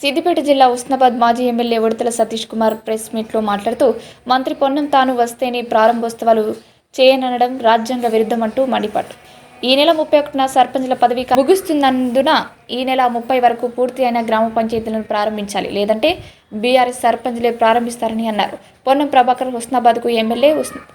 సిద్దిపేట జిల్లా ఉస్నాబాద్ మాజీ MLA Udathala Satish Kumar press మీట్లో మాట్లాడుతూ మంత్రి పొన్నం తాను వస్తేనే ప్రారంభోత్సవాలు చేయననడం రాజ్యాంగ విరుద్ధమంటూ మండిపడ్డారు. ఈ నెల ముప్పై ఒకటిన సర్పంచ్ల పదవి ముగుస్తున్నందున ఈ నెల ముప్పై వరకు పూర్తి అయిన గ్రామ పంచాయతీలను ప్రారంభించాలి. లేదంటే బీఆర్ఎస్ సర్పంచ్లే ప్రారంభిస్తారని అన్నారు. పొన్నం ప్రభాకర్ హుస్నాబాద్కు ఎమ్మెల్యే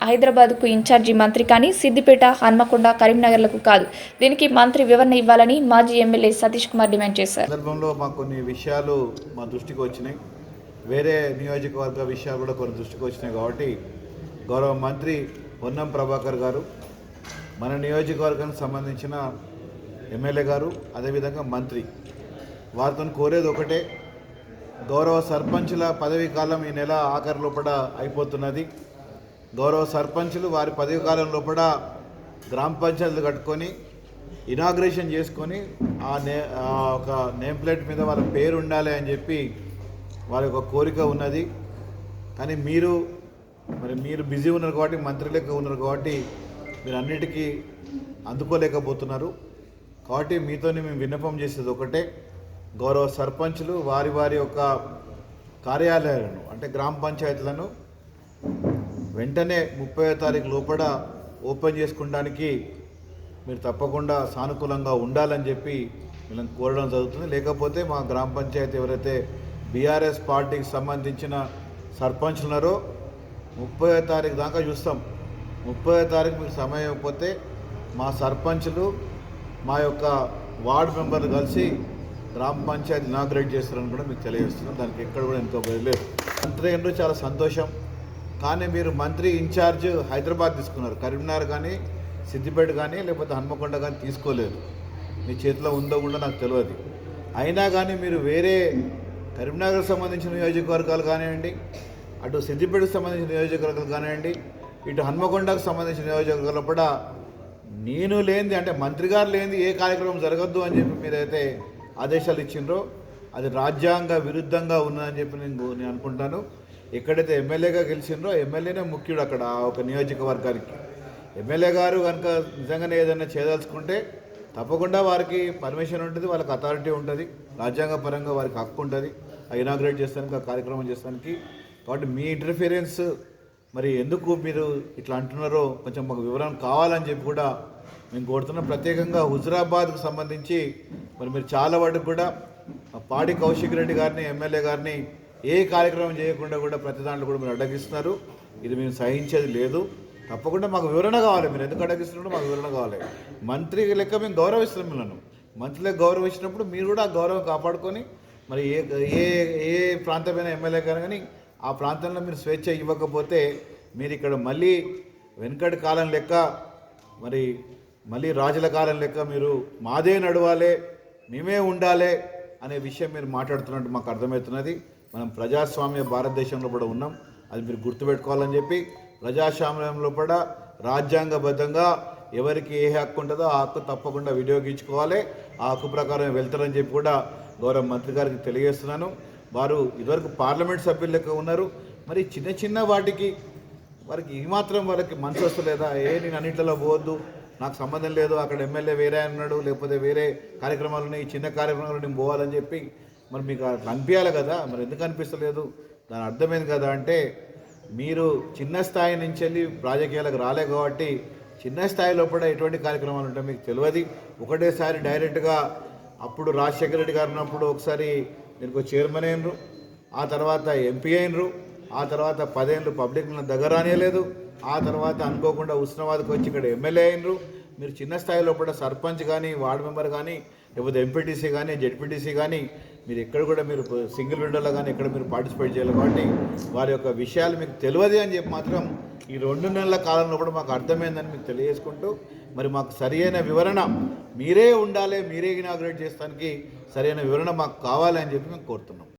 హైదరాబాద్కు ఇన్ఛార్జి మంత్రి కానీ సిద్దిపేట హన్మకొండ కరీంనగర్లకు కాదు. దీనికి మంత్రి వివరణ ఇవ్వాలని మాజీ ఎమ్మెల్యే సతీష్ కుమార్ డిమాండ్ చేశారు. సందర్భంలో మాకు కొన్ని విషయాలు మా దృష్టికి వచ్చినాయి. వేరే నియోజకవర్గ విషయాలు కూడా కొన్ని దృష్టికి వచ్చినాయి కాబట్టి గౌరవ మంత్రి పొన్నం ప్రభాకర్ గారు మన నియోజకవర్గానికి సంబంధించిన ఎమ్మెల్యే గారు అదేవిధంగా మంత్రి. వారితో కోరేది ఒకటే గౌరవ సర్పంచుల పదవీ కాలం ఈ నెల ఆఖరి లోపల అయిపోతున్నది. గౌరవ సర్పంచులు వారి పదవీ కాలం లోపల గ్రామ పంచాయతీలు కట్టుకొని ఇనాగ్రేషన్ చేసుకొని ఆ నే ఆ ఒక నేమ్ ప్లేట్ మీద వాళ్ళ పేరు ఉండాలి అని చెప్పి వారి యొక్క కోరిక ఉన్నది. కానీ మీరు మరి మీరు బిజీ ఉన్నారు కాబట్టి మంత్రి లెక్క ఉన్నారు కాబట్టి మీరు అన్నిటికీ అందుకోలేకపోతున్నారు. కాబట్టి మీతోనే మేము విన్నపం చేసేది ఒకటే. గౌరవ సర్పంచులు వారి వారి యొక్క కార్యాలయాలను అంటే గ్రామ పంచాయతీలను వెంటనే ముప్పై తారీఖు లోపల ఓపెన్ చేసుకోవడానికి మీరు తప్పకుండా సానుకూలంగా ఉండాలని చెప్పి మిమ్మల్ని కోరడం జరుగుతుంది. లేకపోతే మా గ్రామ పంచాయతీ ఎవరైతే బీఆర్ఎస్ పార్టీకి సంబంధించిన సర్పంచ్లు ఉన్నారో ముప్పై తారీఖు దాకా చూస్తాం. ముప్పై తారీఖు మీకు సమయం ఇవ్వకపోతే మా సర్పంచ్లు మా యొక్క వార్డ్ మెంబర్లు కలిసి గ్రామ పంచాయతీ ఇనాగ్రేట్ చేస్తారని కూడా మీకు తెలియజేస్తున్నాం. దానికి ఎక్కడ కూడా ఎంతో లేదు. మంత్రి ఏంటో చాలా సంతోషం. కానీ మీరు మంత్రి ఇన్ఛార్జ్ హైదరాబాద్ తీసుకున్నారు. కరీంనగర్ కానీ సిద్దిపేట కానీ లేకపోతే హన్మకొండ కానీ తీసుకోలేదు. మీ చేతిలో ఉందో కూడా నాకు తెలియదు. అయినా కానీ మీరు వేరే కరీంనగర్కి సంబంధించిన నియోజకవర్గాలు కానివ్వండి అటు సిద్దిపేటకు సంబంధించిన నియోజకవర్గాలు కానివ్వండి ఇటు హన్మకొండకు సంబంధించిన నియోజకవర్గంలో కూడా నేను లేనిది అంటే మంత్రి గారు లేనిది ఏ కార్యక్రమం జరగద్దు అని చెప్పి మీరైతే ఆదేశాలు ఇచ్చిండ్రో అది రాజ్యాంగ విరుద్ధంగా ఉన్నదని చెప్పి నేను నేను అనుకుంటాను. ఎక్కడైతే ఎమ్మెల్యేగా గెలిచిండ్రో ఎమ్మెల్యేనే ముఖ్యుడు అక్కడ ఒక నియోజకవర్గానికి. ఎమ్మెల్యే గారు కనుక నిజంగానే ఏదైనా చేయదలుచుకుంటే తప్పకుండా వారికి పర్మిషన్ ఉంటుంది వాళ్ళకి అథారిటీ ఉంటుంది రాజ్యాంగ పరంగా వారికి హక్కు ఉంటుంది. ఆ ఇనాగ్రేట్ చేస్తానికి ఆ కార్యక్రమం చేస్తానికి కాబట్టి మీ ఇంటర్ఫీరెన్స్ మరి ఎందుకు మీరు ఇట్లా అంటున్నారో కొంచెం మాకు వివరణ కావాలని చెప్పి కూడా మేము కోరుతున్నాం. ప్రత్యేకంగా హుజరాబాద్కు సంబంధించి మరి మీరు చాలా వాటికి కూడా పాడి కౌశిక్ రెడ్డి గారిని ఎమ్మెల్యే గారిని ఏ కార్యక్రమం చేయకుండా కూడా ప్రతి దాంట్లో కూడా మీరు అడ్డగిస్తున్నారు. ఇది మేము సహించేది లేదు. తప్పకుండా మాకు వివరణ కావాలి. మీరు ఎందుకు అడ్డగిస్తున్నారో? మాకు వివరణ కావాలి. మంత్రి లెక్క మేము గౌరవిస్తున్నాం మిమ్మల్ని. మంత్రులకు గౌరవించినప్పుడు మీరు కూడా ఆ గౌరవం కాపాడుకొని మరి ఏ ఏ ఏ ప్రాంతమైన ఎమ్మెల్యే గారు కానీ ఆ ప్రాంతంలో మీరు స్వేచ్ఛ ఇవ్వకపోతే మీరు ఇక్కడ మళ్ళీ వెనుకటి కాలం లెక్క మరి మళ్ళీ రాజుల కాలం లెక్క మీరు మాదే నడవాలే మేమే ఉండాలి అనే విషయం మీరు మాట్లాడుతున్నట్టు మాకు అర్థమవుతున్నది. మనం ప్రజాస్వామ్య భారతదేశంలో కూడా ఉన్నాం. అది మీరు గుర్తుపెట్టుకోవాలని చెప్పి ప్రజాస్వామ్యంలో కూడా రాజ్యాంగబద్ధంగా ఎవరికి ఏ హక్కు ఉంటుందో ఆ హక్కు తప్పకుండా వినియోగించుకోవాలి. ఆ హక్కు ప్రకారం వెళ్తారని చెప్పి కూడా గౌరవ మంత్రి గారికి తెలియజేస్తున్నాను. వారు ఇదివరకు పార్లమెంట్ సభ్యులు లెక్క ఉన్నారు. మరి చిన్న చిన్న వాటికి వారికి ఈ మాత్రం వాళ్ళకి మనసు వస్తలేదా? ఏ నేను అన్నింటిలో పోవద్దు. నాకు సంబంధం లేదు. అక్కడ ఎమ్మెల్యే వేరే ఉన్నాడు. లేకపోతే వేరే కార్యక్రమాలు ఉన్నాయి. ఈ చిన్న కార్యక్రమాలు నేను పోవాలని చెప్పి మరి మీకు అట్లా అనిపించాలి కదా? మరి ఎందుకు అనిపిస్తలేదు? దాని అర్థమైంది కదా అంటే మీరు చిన్న స్థాయి నుంచి వెళ్ళి రాజకీయాలకు రాలే కాబట్టి చిన్న స్థాయిలో కూడా ఎటువంటి కార్యక్రమాలు ఉంటాయి మీకు తెలియదు. ఒకటేసారి డైరెక్ట్గా అప్పుడు రాజశేఖర రెడ్డి గారు ఉన్నప్పుడు ఒకసారి దీనికి చైర్మన్ అయినరు. ఆ తర్వాత ఎంపీ అయినరు. ఆ తర్వాత పదేళ్ళు పబ్లిక్ దగ్గర రానియలేదు. ఆ తర్వాత అనుకోకుండా ఉస్నాబాద్కి వచ్చి ఇక్కడ ఎమ్మెల్యే అయినరు. మీరు చిన్న స్థాయిలో కూడా సర్పంచ్ కానీ వార్డు మెంబర్ కానీ లేకపోతే ఎంపీటీసీ కానీ జెడ్పీటీసీ కానీ మీరు ఎక్కడ కూడా మీరు సింగిల్ విండోలో కానీ ఎక్కడ మీరు పార్టిసిపేట్ చేయాలి కాబట్టి వారి యొక్క విషయాలు మీకు తెలియదు అని చెప్పి మాత్రం ఈ రెండు నెలల కాలంలో కూడా మాకు అర్థమైందని మీకు తెలియజేసుకుంటూ మరి మాకు సరియైన వివరణ మీరే ఉండాలి మీరే ఇనాగ్రేట్ చేస్తానికి సరైన వివరణ మాకు కావాలి అని చెప్పి మేము కోరుతున్నాం.